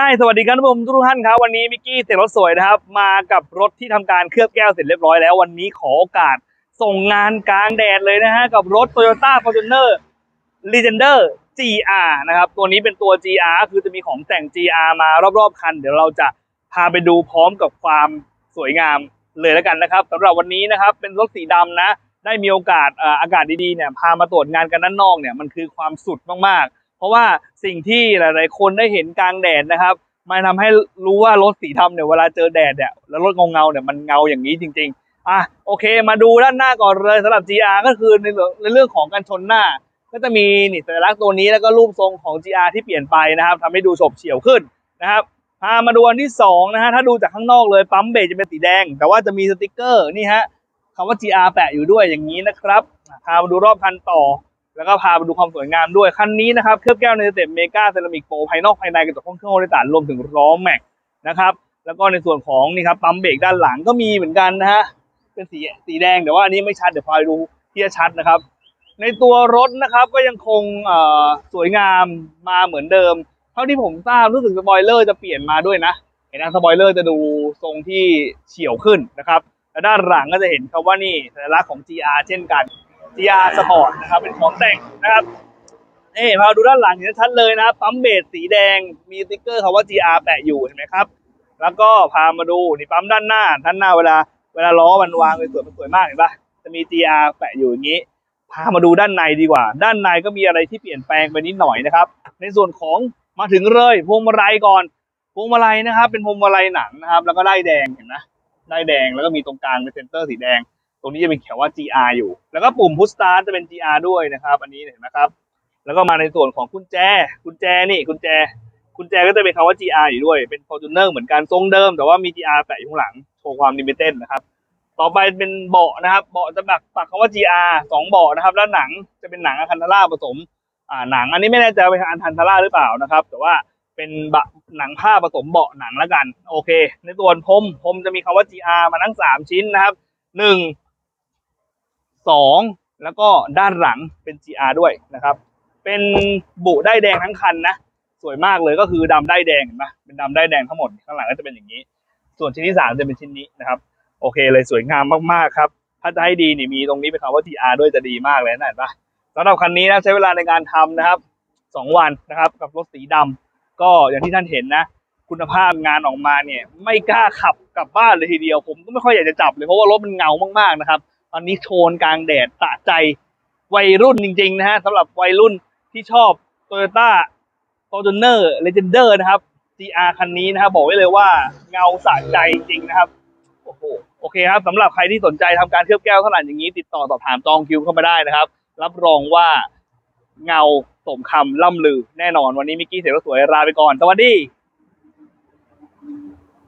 嗨สวัสดีครับผมทุกท่านครับวันนี้มิกกี้เสกรถสวยนะครับ มากับรถที่ทำการเคลือบแก้วเสร็จเรียบร้อยแล้ววันนี้ขอโอกาสส่งงานกลางแดดเลยนะฮะกับรถ Toyota Fortuner Legender GR นะครับตัวนี้เป็นตัว GR คือจะมีของแต่ง GR มารอบๆคัน เดี๋ยวเราจะพาไปดูพร้อมกับความสวยงามเลยแล้วกันนะครับสำหรับวันนี้นะครับเป็นรถสีดำนะ ได้มีโอกาสเอ่ออากาศดีๆเนี่ยพามาตรวจงานกันด้านนอกเนี่ยมันคือความสุดมากๆ เพราะว่าสิ่งที่หลาย ๆ คนได้เห็นกลางแดดนะครับมันทำให้รู้ว่ารถสีดำเนี่ยเวลาเจอแดดเนี่ยแล้วรถเงาเงาเนี่ยมันเงาอย่างนี้จริง ๆ อะโอเค มาดูด้านหน้าก่อนเลยสำหรับ GR ก็คือในเรื่องในเรื่องของการชนหน้า ก็จะมีนี่สัญลักษณ์ตัวนี้แล้วก็รูปทรงของ GR ที่เปลี่ยนไปนะครับทำให้ดูโฉบเฉี่ยวขึ้นนะครับพามาดูอันที่สองนะฮะถ้าดูจากข้างนอกเลยปั๊มเบรกจะเป็นสีแดง แต่ว่าจะมีสติกเกอร์นี่ฮะคำว่า GR แปะอยู่ด้วยอย่างนี้นะครับพามาดูรอบคันต่อ แล้วก็พาไปดูความสวยงามด้วย คันนี้นะครับเคลือบแก้วในสเต็ปเมกาเซรามิกโปรภายนอกภายในกระจกห้องเครื่องโดยสารรวมถึงล้อแม็กนะครับแล้วก็ในส่วนของนี่ครับปั๊มเบรกด้านหลังก็มีเหมือนกันนะฮะเป็นสีสีแดงแต่ว่าอันนี้ไม่ชัดเดี๋ยวพาไปดูที่จะชัดนะครับ ในตัวรถนะครับก็ยังคงสวยงามมาเหมือนเดิม เท่าที่ผมทราบรู้สึกสปอยเลอร์จะเปลี่ยนมาด้วยนะเห็นนะสปอยเลอร์จะดูทรงที่เฉียวขึ้นนะครับและด้านหลังก็จะเห็นคำว่านี่สัญลักษณ์ของ GR เช่นกัน GR Sport นะครับเป็นของแต่งนะครับนี่พาดูด้านหลังเห็นชัดเลยนะครับปั๊มเบสสีแดงมีสติ๊กเกอร์คำว่า GR แปะอยู่เห็นไหมครับ แล้วก็พามาดูนี่ปั๊มด้านหน้าด้านหน้าเวลา เวลาล้อมันวางสวยมันสวยมากเห็นปะจะมี GR แปะอยู่อย่างนี้ พามาดูด้านในดีกว่า ด้านในก็มีอะไรที่เปลี่ยนแปลงไปนิดหน่อยนะครับ ในส่วนของมาถึงเลยพวงมาลัยก่อนพวงมาลัยนะครับ เป็นพวงมาลัยหนังนะครับ แล้วก็ได้แดงเห็นไหมได้แดงแล้วก็มีตรงกลางเป็นเซนเตอร์สีแดง รงนี้จะเป็นเขียนว่า GR อยู่ แล้วก็ปุ่มพุชสตาร์จะเป็น GR ด้วยนะครับ อันนี้เห็นไหมครับ แล้วก็มาในส่วนของกุญแจ กุญแจนี่กุญแจ กุญแจก็จะเป็นคำว่า GR อยู่ด้วย เป็น Fortuner เหมือนกันทรงเดิม แต่ว่ามี GR แปะอยู่ข้างหลัง โชว์ความลิมิเต็ดนะครับ ต่อไปเป็นเบาะนะครับ เบาะจะแบบปักคำว่า GR สองเบาะนะครับ แล้วหนังจะเป็นหนังอะคันธาร่าผสม อ่า หนัง อันนี้ไม่แน่ใจว่าเป็นอันทันธาร่าหรือเปล่านะครับ แต่ว่าเป็นบะหนังผ้าผสมเบาะหนังแล้วกัน โอเค ในส่วนพรมพรมจะมีคำว่า GR มาทั้งสามชิ้นนะครับห นึ่งสองแล้วก็ด้านหลังเป็น GR ด้วยนะครับ เป็นบุได้แดงทั้งคันนะ สวยมากเลยก็คือดำได้แดงเห็นไหมเป็นดำได้แดงทั้งหมดข้างหลังก็จะเป็นอย่างนี้ ส่วนชิ้นที่สามจะเป็นชิ้นนี้นะครับ โอเคเลยสวยงามมากๆครับ ถ้าจะให้ดีนี่มีตรงนี้เป็นคำว่า GR ด้วยจะดีมากเลยนะเห็นปะสำหรับคันนี้นะใช้เวลาในการทำนะครับสองวันนะครับกับรถสีดำก็อย่างที่ท่านเห็นนะคุณภาพงานออกมาเนี่ยไม่กล้าขับกลับบ้านเลยทีเดียว ผมก็ไม่ค่อยอยากจะจับเลยเพราะว่ารถมันเงามากๆนะครับ อนนี้โชนกลางแดดสะใจวัยรุ่นจริง ๆ นะฮะสำหรับวัยรุ่นที่ชอบ Toyota Fortuner Legender นะครับ GR คันนี้นะครับ บอกไว้เลยว่าเงาสะใจจริงนะครับ โอ้โหโอเคครับสำหรับใครที่สนใจทำการเคลือบแก้วขนาดอย่างนี้ ติดต่อสอบถามจองคิวเข้ามาได้นะครับ รับรองว่าเงาสมคำล่ำลือแน่นอนวันนี้มิกกี้เสียงสวยลาไปก่อน สวัสดี